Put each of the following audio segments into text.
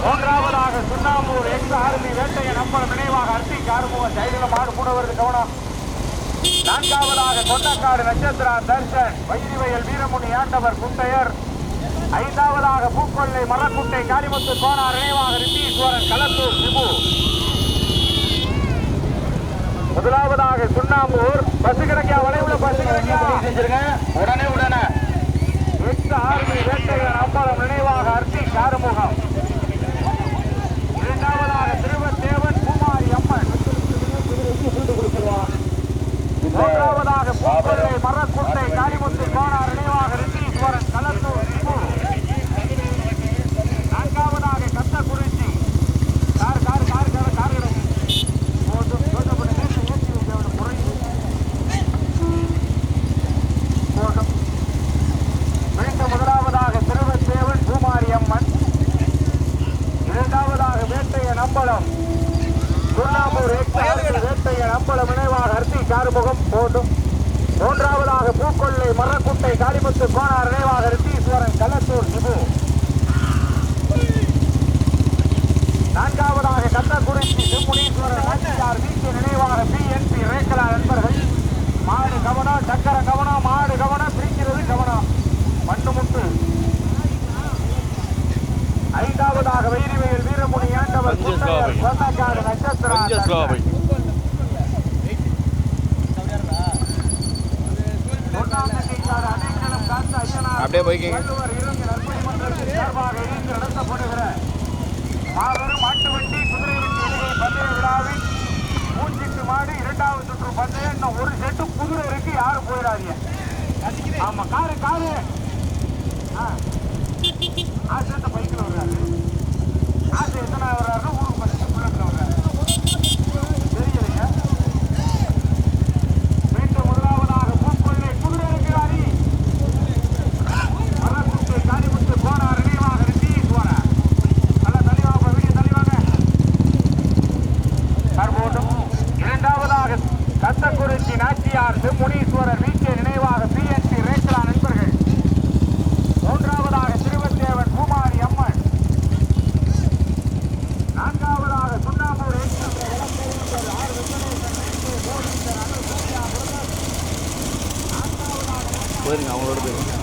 மூன்றாவதாக சுண்ணாம்பூர் X army வேட்டைய நம்பர் நினைவாக அர்த்தி கார்முக சைடில் மாடு மூடவரது கவனம் நான்காவதாக கொண்டக்காடு நட்சத்திரா தர்ஷன் வைத்திவயல் வீரமுனி ஆண்டவர் குட்டையர் ஐந்தாவதாக பூக்கொள்ளை மரக்குட்டை காரிமுத்து கோனார் நினைவாக ரித்தீஸ்வரன் களத்தூர் சிபு. முதலாவதாக சுண்ணாம்பூர் பசு கிடைக்கா வளைவுல பசு கிடைக்கா செஞ்சிருங்க உடனே உடனே. எட்டு ஆர்மி வேட்டையர் அம்பலம் நினைவாக அர்த்தி காரமுகம் இரண்டாவதாக திருவத்தேவன் பூமாரி அம்மன். மூன்றாவதாக பூக்கொள்ளை மரக்குட்டை காரிமுத்து கோனார் நினைவாக ரித்தீஸ்வரன் களத்தூர் சிபு நான்காவதாக Kathakurichi car car car car car கிடக்கு போதும் தோட்டப்பட்ட நேற்று ஏற்றி வைத்தவன் குறைந்து போதும் மீண்டும் முதலாவதாக திருவத்தேவன் பூமாரி அம்மன் இரண்டாவதாக வேட்டைய நம்பலம் சுண்ணாம்பூர் ஏற்காடு வேட்டைய நம்பலம் நினைவாக அர்த்தி கார்முகம் போட்டும் மூன்றாவதாக பூக்கொள்ளை மரக்குட்டை காளிமுத்து கோனார் நினைவாக ரித்தீஸ்வரன் கள்ளத்தூர் சிபு நான்காவதாக கந்தக்குறிச்சி செம்முனீஸ்வரர் நாச்சியார் வீட்டு நினைவாக பிஎன்பி ரேக்கலா நண்பர்கள் மாடு கவனம் சக்கர கவனம் மாடு கவனம் பிரிக்கிறது கவனம் மண்ணு முட்டு ஐந்தாவதாக வைரிவையில் வீரமுனி ஆண்டவர் கொஞ்சம் slow ஆ வை. சொந்தக்காடு நட்சத்திரா கொஞ்சம் ஸ்லோவை அப்படியே போய்க்கிங்க. மாபெரும் மாட்டு வண்டி குதிரை வண்டி எதுகை பந்தய விழாவில் மூஞ்சிட்டு மாடு இரண்டாவது சுற்று பந்தயம் இன்னும் ஒரு செட்டு குதிரை இருக்கு யாரும் போயிடாதீங்க ஆமா காரு காரு ஆ ஆசை பைக்கில் ஆசை எத்தனை வர்றாருன்னு ஊருக்கு பத்து புள்ளத்தில் வர்றாரு தெரியலைங்க மீண்டும் முதலாவதாக பூக்கொள்ளை குதிரை இருக்கிறாரி மரக்குட்டை காளிமுத்து போனார் நினைவாக ரித்தீஸ்வரர் நல்லா தள்ளிவாங்க வீடியோ தள்ளிவாங்க தற்போதும் இரண்டாவதாக கத்தக்குறிச்சி நாச்சியார் செம்முனீஸ்வரர் வீச்சை நினைவாக பிஎன்சி ரேக்கலா நண்பர்கள் மூன்றாவதாக திருவத்தேவன் பூமாரி அம்மன் நான்காவதாக சுண்ணாம்பூர் எக்ஸ் ஆறு போயிருங்க அவங்களோட போயிருங்க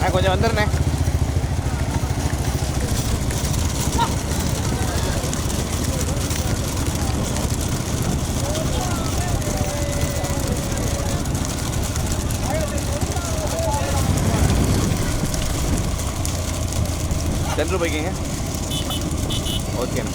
ஆ கொஞ்சம் வந்துடுண்ணே சென்ட்ரு போய்க்கிங்க ஓகேண்ணா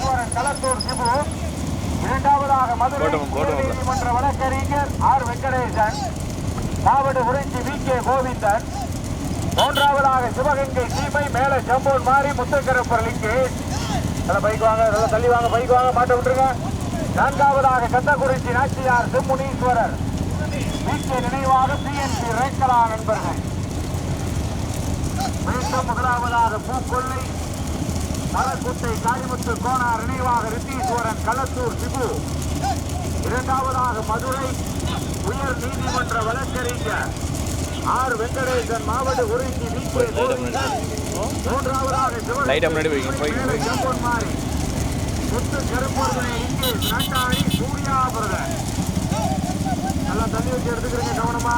மூன்றாவதாக களத்தூர் சிபு இரண்டாவதாக மதுரை போட்டோம், போட்டோம். நீதிமன்ற வழக்கறிஞர் ஆர் வெங்கடேசன் மாவட்ட குறிஞ்சி வி கே கோவிந்தன் மூன்றாவதாக சிவகங்கை சீமை மேல ஜம்பூர் மாறி முத்துக்கரப்பர் நல்லா பைக் வாங்க நல்லா தள்ளி வாங்க பைக் வாங்க மாட்ட விட்டுருங்க. நான்காவதாக கந்தக்குறிச்சி நாச்சியார் செம்முனீஸ்வரர் வீட்டு நினைவாக பிஎன்பி ரேக்கலா நண்பர்கள் மீண்டும் முதலாவதாக பூக்கொல்லை மரக்குட்டை காளிமுத்து கோனார் நினைவாக ரித்தீஸ்வரன் களத்தூர் சிபு இரண்டாவதாக மதுரை உயர் நீதிமன்ற வழக்கறிஞர். ஆர் வெங்கடேசன் மாவட்ட கோவிந்தன் மூன்றாவதாக. ஜம்பொன்மாரி முத்து கருப்பொருளை இங்கே நாட்டாளி சூர்யாபுரதன் நல்லா தண்ணி வச்சு எடுத்துக்கிறீங்க கவனமா.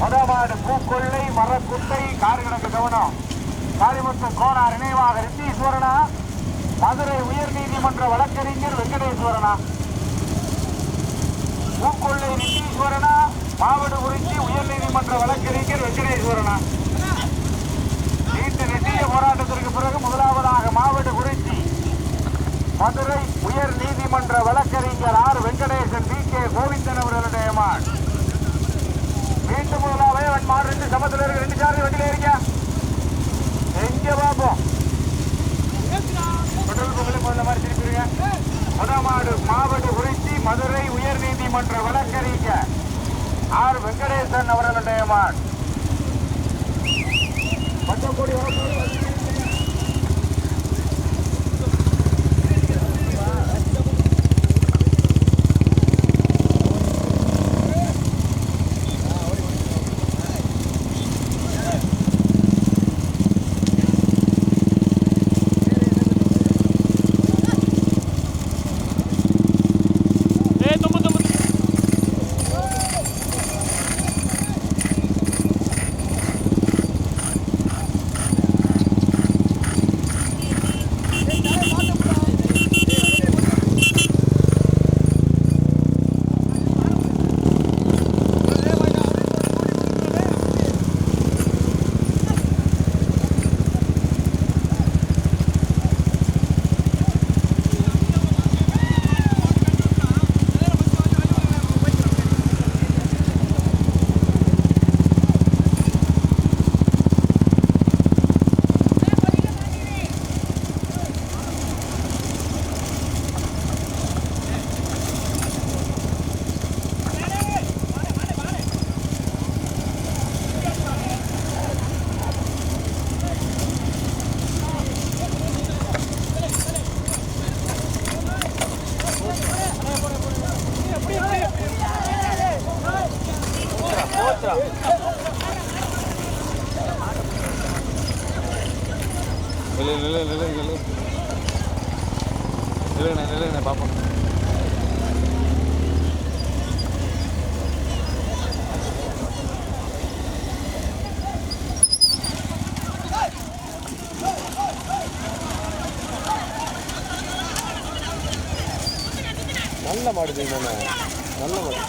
மதவாடு பூக்கொள்ளை மரக்குட்டை கார் கிடக்கு கவனம். காளிமுத்து கோனார் நினைவாக ரித்தீஸ்வரனா. மதுரை உயர்நீதிமன்ற வழக்கறிஞர் வெங்கடேஸ்வரனா. பூக்கொள்ளை ரித்தீஸ்வரனா மாவட்ட குறிச்சி உயர்நீதிமன்ற வழக்கறிஞர் வெங்கடேஸ்வரனா? நீண்ட நெட்டிய போராட்டத்திற்கு பிறகு முதலாவதாக மாவட்ட குறிச்சி மதுரை உயர் நீதிமன்ற வழக்கறிஞர் R. Venkatesan V K. Govindan அவர்களுடைய மான். மீண்டும் முதலாவே அவன் மாடு ரெண்டு சமத்தில் இருக்கு ரெண்டு சார்ஜ் வண்டியில் இருக்க எங்க பார்ப்போம் பெட்ரோல் பொங்கலை முதல்ல மாதிரி திருப்பிடுங்க. முதமாடு மாவட்ட குறிச்சி மதுரை உயர் நீதிமன்ற வழக்கறிஞர் ஆர் வெங்கடேசன் அவர்களுடைய மான். பச்சை கொடி வரப்போகுது. நில்லு நில்லு நில்லு நில்லு நில்லுங்கண்ணே நில்லுங்கண்ணே பார்ப்போம் நல்ல மாடு தெரியுமாண்ணே நல்ல மாடு.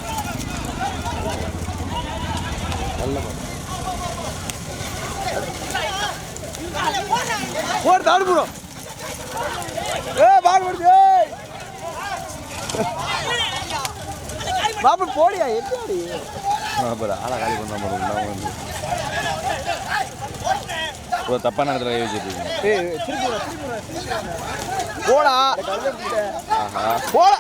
நல்ல மாடு. தாடு போடும் ஏ பாடு போடுது பாப்பு போடியா எப்படி அப்புறம் ஆளை காலி பண்ண வந்து ஒரு தப்பான இடத்துல கை வச்சுட்டு போடா. போடா.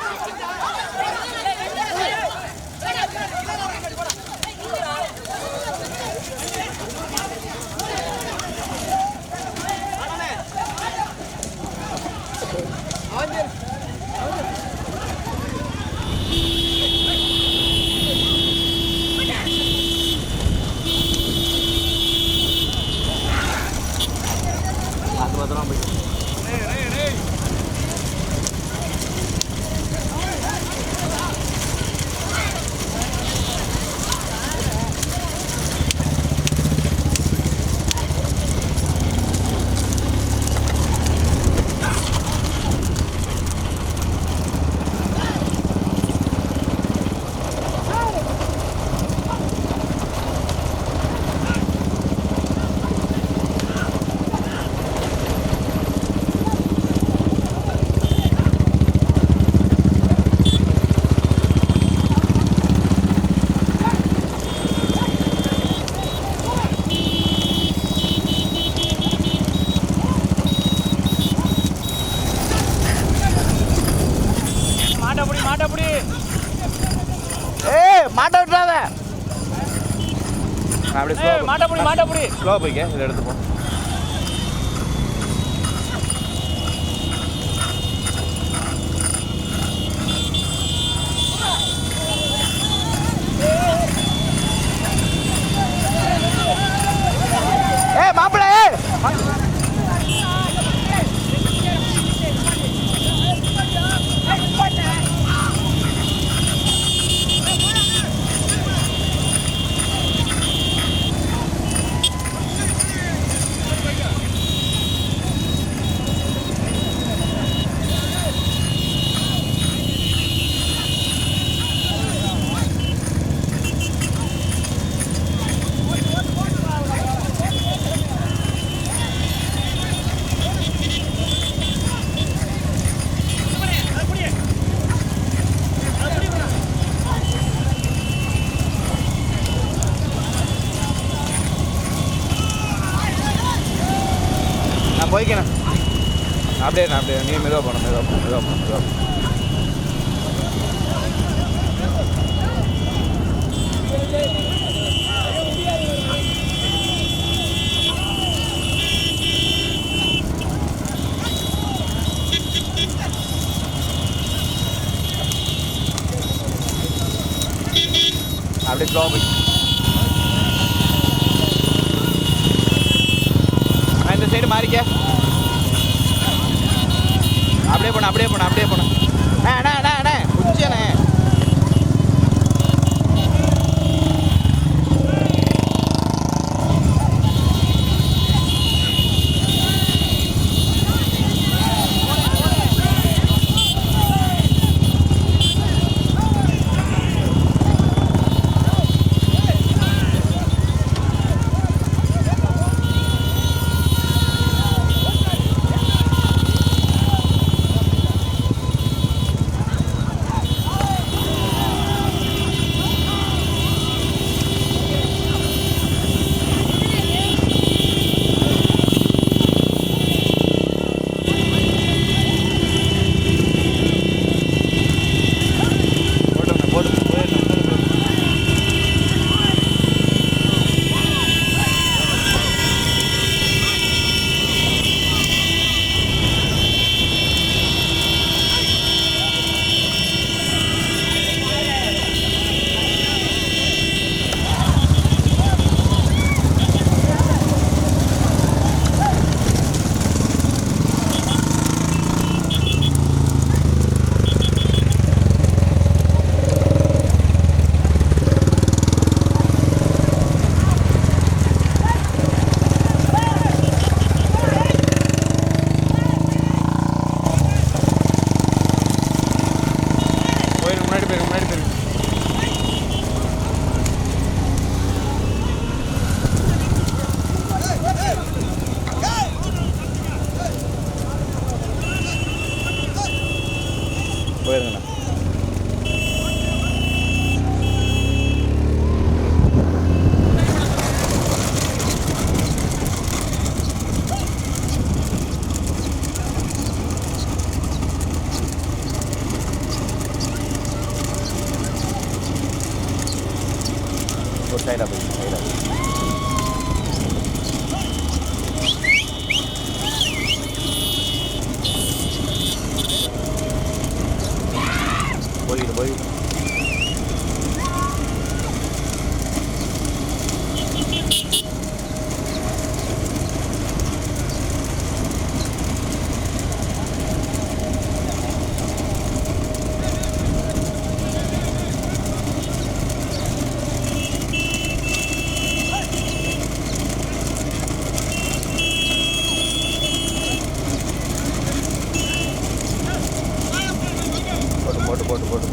ஸ்லோ பைக்கே இதை எடுத்துப்போம். அப்படியே நான் அப்படியே நீ மெதுவாக போகணும் மெதுவாக போகணும் மெதுவாக போகணும் மெதுவாக போகணும்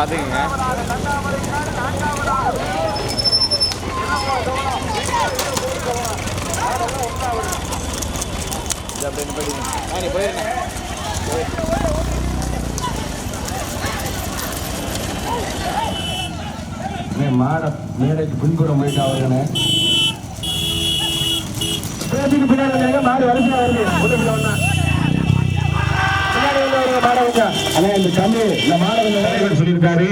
பார்த்துக்கங்க. இது ஆ, நீ போயிருங்க. மாட மேடைக்கு பின்புறம் போயிட்டு அவர்களே பேச்சுக்கு பின்னாடி மாடு வரிசையா வருது. முதல்ல ஒண்ணா அண்ணா இந்த கம்பி இந்த மாட சொல்லியிருக்காரு.